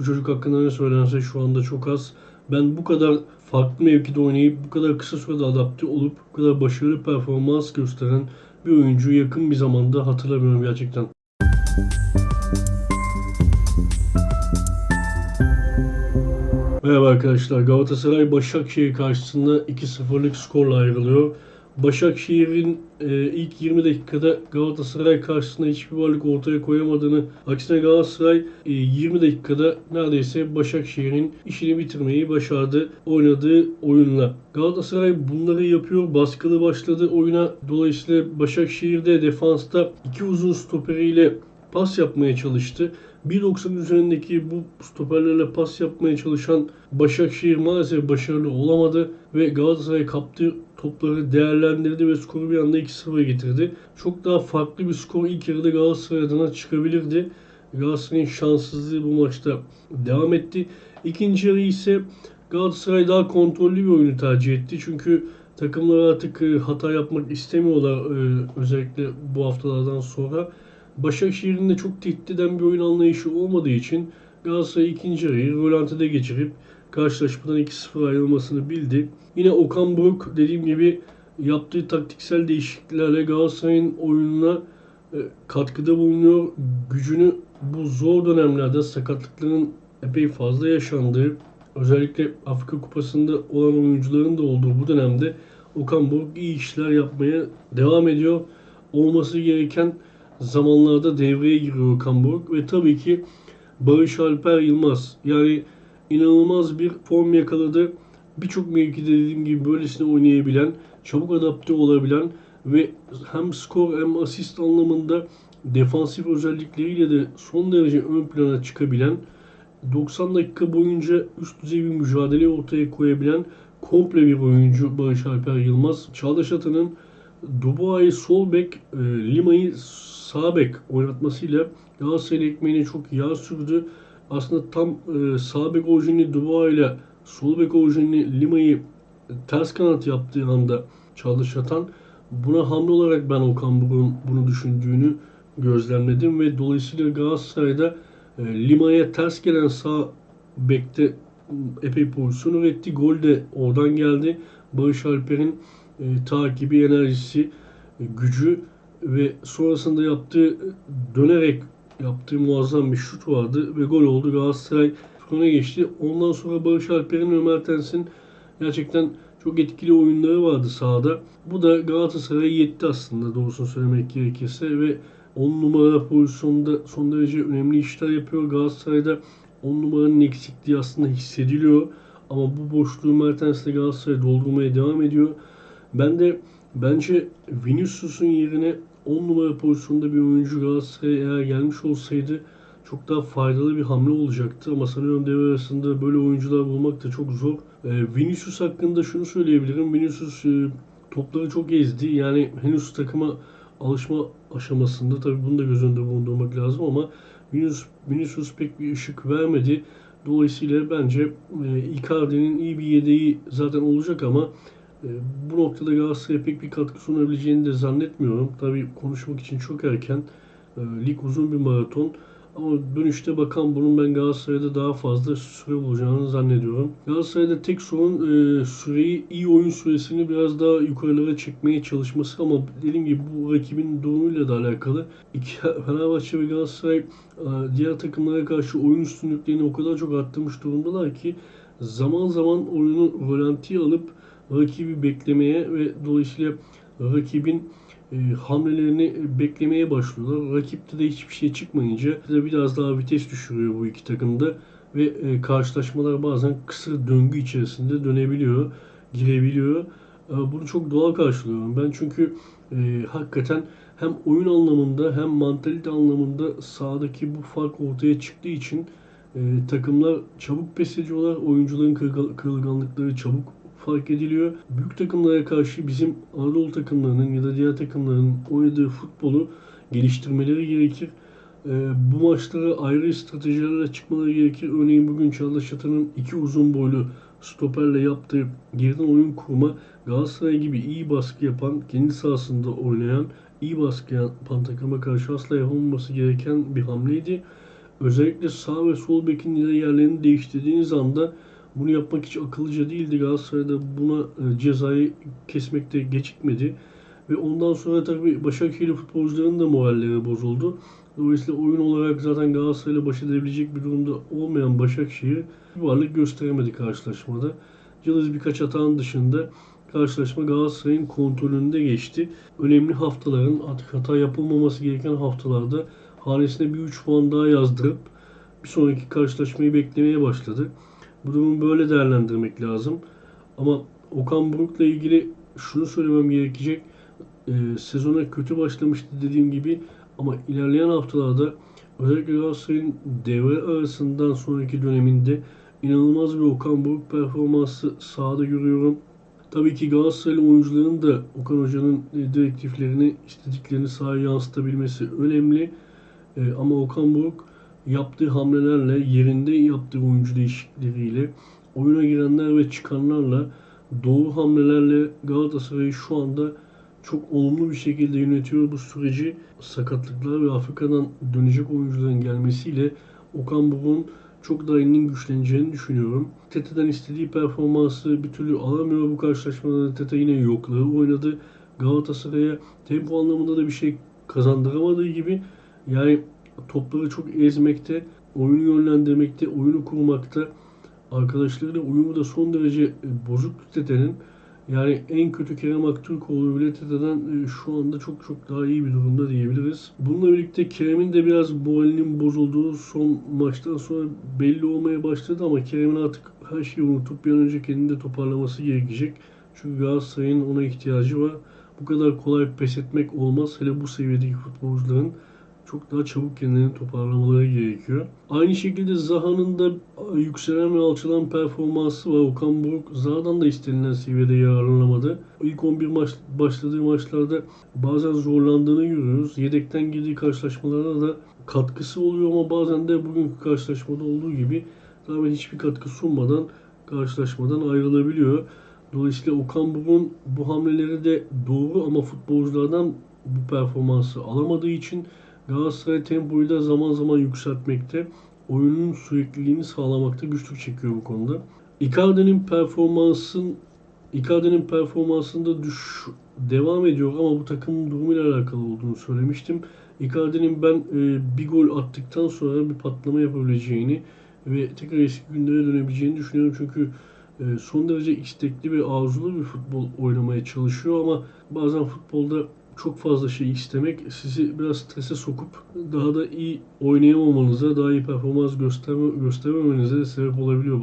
Bu çocuk hakkında ne söylense şu anda çok az. Ben bu kadar farklı mevkide oynayıp bu kadar kısa sürede adapte olup bu kadar başarılı performans gösteren bir oyuncuyu yakın bir zamanda hatırlamıyorum gerçekten. Merhaba arkadaşlar. Galatasaray Başakşehir karşısında 2-0'lık skorla ayrılıyor. Başakşehir'in e, ilk 20 dakikada Galatasaray karşısında hiçbir varlık ortaya koyamadığını, aksine Galatasaray e, 20 dakikada neredeyse Başakşehir'in işini bitirmeyi başardı oynadığı oyunla. Galatasaray bunları yapıyor, baskılı başladı oyuna. Dolayısıyla Başakşehir'de defansta iki uzun stoperiyle pas yapmaya çalıştı. 1.90 üzerindeki bu stoperlerle pas yapmaya çalışan Başakşehir maalesef başarılı olamadı ve Galatasaray kaptığı topları değerlendirdi ve skoru bir anda 2-0'a getirdi. Çok daha farklı bir skor ilk yarıda Galatasaray adına çıkabilirdi. Galatasaray'ın şanssızlığı bu maçta devam etti. İkinci yarı ise Galatasaray daha kontrollü bir oyunu tercih etti. Çünkü takımlar artık e, hata yapmak istemiyorlar e, özellikle bu haftalardan sonra. Başakşehir'in de çok tehdit eden bir oyun anlayışı olmadığı için Galatasaray ikinci yarıyı rölantide geçirip karşılaşmadan 2-0 ayrılmasını bildi. Yine Okan Buruk dediğim gibi yaptığı taktiksel değişikliklerle Galatasaray'ın oyununa e, katkıda bulunuyor. Gücünü bu zor dönemlerde sakatlıkların epey fazla yaşandığı, özellikle Afrika Kupası'nda olan oyuncuların da olduğu bu dönemde Okan Buruk iyi işler yapmaya devam ediyor. Olması gereken zamanlarda devreye giriyor Okan Buruk ve tabii ki Barış Alper Yılmaz. Yani inanılmaz bir form yakaladı. Birçok mevkide dediğim gibi böylesine oynayabilen, çabuk adapte olabilen ve hem skor hem asist anlamında defansif özellikleriyle de son derece ön plana çıkabilen, 90 dakika boyunca üst düzey bir mücadele ortaya koyabilen komple bir oyuncu Barış Alper Yılmaz. Çağdaş Atan'ın Dubois'ı sol bek, e, Lima'yı sağ bek oynatmasıyla Galatasaray'ın ekmeğine çok yağ sürdü. Aslında tam e, sağ bek orijinali Dubois ile sol bek orijinali Lima'yı ters kanat yaptığı anda Çağdaş Atan buna hamle olarak ben Okan Buruk'un bunu düşündüğünü gözlemledim ve dolayısıyla Galatasaray'da e, Lima'ya ters gelen sağ bekte epey pozisyon üretti. Gol de oradan geldi. Barış Alper'in e, takibi, enerjisi, e, gücü ve sonrasında yaptığı dönerek yaptığı muazzam bir şut vardı ve gol oldu. Galatasaray öne geçti. Ondan sonra Barış Alper'in ve Mertens'in gerçekten çok etkili oyunları vardı sahada. Bu da Galatasaray'a yetti aslında doğrusunu söylemek gerekirse ve 10 numara pozisyonda son derece önemli işler yapıyor. Galatasaray'da 10 numaranın eksikliği aslında hissediliyor. Ama bu boşluğu Mertens de Galatasaray doldurmaya devam ediyor. Ben de bence Vinicius'un yerine 10 numara pozisyonda bir oyuncu Galatasaray'a eğer gelmiş olsaydı çok daha faydalı bir hamle olacaktı. Ama sanıyorum devre arasında böyle oyuncular bulmak da çok zor. E, Vinicius hakkında şunu söyleyebilirim. Vinicius e, topları çok ezdi. Yani henüz takıma alışma aşamasında tabii bunu da göz önünde bulundurmak lazım ama Vinicius, Vinicius pek bir ışık vermedi. Dolayısıyla bence e, Icardi'nin iyi bir yedeği zaten olacak ama bu noktada Galatasaray'a pek bir katkı sunabileceğini de zannetmiyorum. Tabii konuşmak için çok erken. E, lig uzun bir maraton. Ama dönüşte bakan bunun ben Galatasaray'da daha fazla süre bulacağını zannediyorum. Galatasaray'da tek sorun e, süreyi, iyi oyun süresini biraz daha yukarılara çekmeye çalışması ama dediğim gibi bu rakibin durumuyla da alakalı. İki, Fenerbahçe ve Galatasaray e, diğer takımlara karşı oyun üstünlüklerini o kadar çok arttırmış durumdalar ki zaman zaman oyunu rölantiye alıp rakibi beklemeye ve dolayısıyla rakibin e, hamlelerini beklemeye başlıyorlar. Rakipte de hiçbir şey çıkmayınca biraz daha vites düşürüyor bu iki takımda ve e, karşılaşmalar bazen kısır döngü içerisinde dönebiliyor, girebiliyor. E, bunu çok doğal karşılıyorum ben çünkü e, hakikaten hem oyun anlamında hem mantalite anlamında sahadaki bu fark ortaya çıktığı için e, takımlar çabuk pes ediyorlar. Oyuncuların kırılganlıkları çabuk fark ediliyor. Büyük takımlara karşı bizim Anadolu takımlarının ya da diğer takımların oynadığı futbolu geliştirmeleri gerekir. E, bu maçlara ayrı stratejilerle çıkmaları gerekir. Örneğin bugün Çağdaş Atan'ın iki uzun boylu stoperle yaptığı geriden oyun kurma Galatasaray gibi iyi baskı yapan, kendi sahasında oynayan, iyi baskı yapan takıma karşı asla yapılmaması gereken bir hamleydi. özellikle sağ ve sol bekin yerlerini değiştirdiğiniz anda bunu yapmak hiç akıllıca değildi. Galatasaray'da buna e, cezayı kesmekte gecikmedi. Ve ondan sonra tabii Başakşehirli futbolcuların da moralleri bozuldu. Dolayısıyla oyun olarak zaten Galatasaray'la baş edebilecek bir durumda olmayan Başakşehir bir varlık gösteremedi karşılaşmada. Yıldız birkaç hatanın dışında karşılaşma Galatasaray'ın kontrolünde geçti. Önemli haftaların artık hata yapılmaması gereken haftalarda hanesine bir 3 puan daha yazdırıp bir sonraki karşılaşmayı beklemeye başladı. Bu durumu böyle değerlendirmek lazım. Ama Okan Buruk'la ilgili şunu söylemem gerekecek. Ee, sezona kötü başlamıştı dediğim gibi ama ilerleyen haftalarda özellikle Galatasaray'ın devre arasından sonraki döneminde inanılmaz bir Okan Buruk performansı sahada görüyorum. Tabii ki Galatasaraylı oyuncuların da Okan Hoca'nın e, direktiflerini, istediklerini sahaya yansıtabilmesi önemli. E, ama Okan Buruk yaptığı hamlelerle, yerinde yaptığı oyuncu değişiklikleriyle, oyuna girenler ve çıkanlarla, doğru hamlelerle Galatasaray'ı şu anda çok olumlu bir şekilde yönetiyor bu süreci. Sakatlıklar ve Afrika'dan dönecek oyuncuların gelmesiyle Okan Buruk'un çok daha elinin güçleneceğini düşünüyorum. Tete'den istediği performansı bir türlü alamıyor bu karşılaşmada. Tete yine yokluğu oynadı. Galatasaray'a tempo anlamında da bir şey kazandıramadığı gibi yani topları çok ezmekte, oyunu yönlendirmekte, oyunu kurmakta, arkadaşlarıyla uyumu da son derece e, bozuk Tete'nin. Yani en kötü Kerem Aktürkoğlu bile Tete'den e, şu anda çok çok daha iyi bir durumda diyebiliriz. Bununla birlikte Kerem'in de biraz moralinin bozulduğu son maçtan sonra belli olmaya başladı ama Kerem'in artık her şeyi unutup bir an önce kendini de toparlaması gerekecek. Çünkü Galatasaray'ın ona ihtiyacı var. Bu kadar kolay pes etmek olmaz. Hele bu seviyedeki futbolcuların çok daha çabuk kendilerini toparlamaları gerekiyor. Aynı şekilde Zaha'nın da yükselen ve alçalan performansı var. Okan Buruk Zaha'dan da istenilen seviyede yararlanamadı. İlk 11 maç başladığı maçlarda bazen zorlandığını görüyoruz. Yedekten girdiği karşılaşmalarda da katkısı oluyor ama bazen de bugünkü karşılaşmada olduğu gibi tamamen hiçbir katkı sunmadan karşılaşmadan ayrılabiliyor. Dolayısıyla Okan Buruk'un bu hamleleri de doğru ama futbolculardan bu performansı alamadığı için Galatasaray tempoyu da zaman zaman yükseltmekte, oyunun sürekliliğini sağlamakta güçlük çekiyor bu konuda. Icardi'nin performansın Icardi'nin performansında düş devam ediyor ama bu takımın durumuyla alakalı olduğunu söylemiştim. Icardi'nin ben e, bir gol attıktan sonra bir patlama yapabileceğini ve tekrar eski günlere dönebileceğini düşünüyorum. Çünkü e, son derece istekli ve arzulu bir futbol oynamaya çalışıyor ama bazen futbolda çok fazla şey istemek sizi biraz strese sokup daha da iyi oynayamamanıza, daha iyi performans gösterme, göstermemenize sebep olabiliyor.